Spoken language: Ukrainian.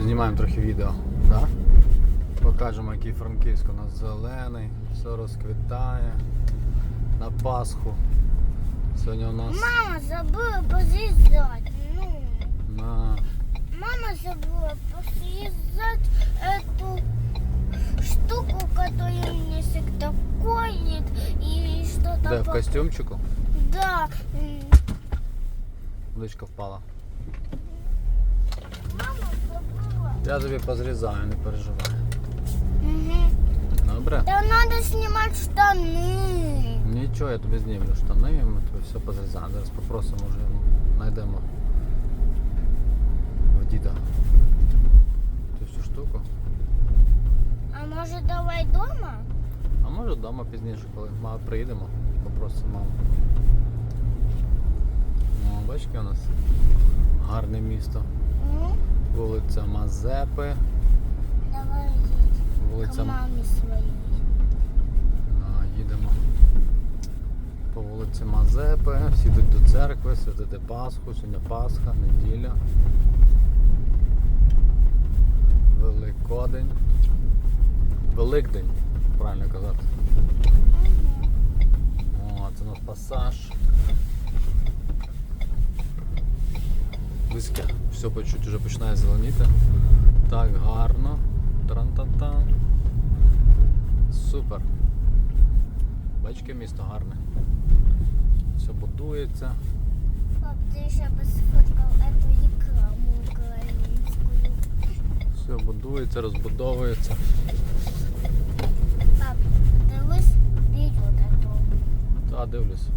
Познімаємо трохи відео, да? Покажемо, який Франківськ у нас зелений, все розквітає. На Пасху. Сьогодні у нас Мама забыла позъездать. Ну, на мама забыла позъездать эту штуку, которая мне всегда колет и что-то... де в по- костюмчику. Да. м, Водичка впала. Я тобі позрізаю, не переживай. Мгм. Добре? Да надо снимать штаны. Нічого, я тобі знімлю штани, ми тобі все позрізаємо. Зараз попросимо ну, знайдемо в діда цю всю штуку. А может давай дома? А може вдома пізніше, коли мама приїдемо, попросимо маму. Ну, бачите, у нас гарне місто. М? Вулиця Мазепи, Давай вулиця маме своей. А, їдемо по вулиці Мазепи, всі йдуть до церкви, святити Пасху, сьогодні Пасха, неділя. Великодень. Великдень, правильно казати. О, це у нас пасаж. Все по чуть вже починає зеленіти. Так гарно. Тран-тан-тан. Супер. Бачки місто гарне. Все будується. Пап, ты еще бы сфоткал эту рекламу украинскую. Все будується, розбудовується. Пап, дивись відео такого. Та дивлюсь.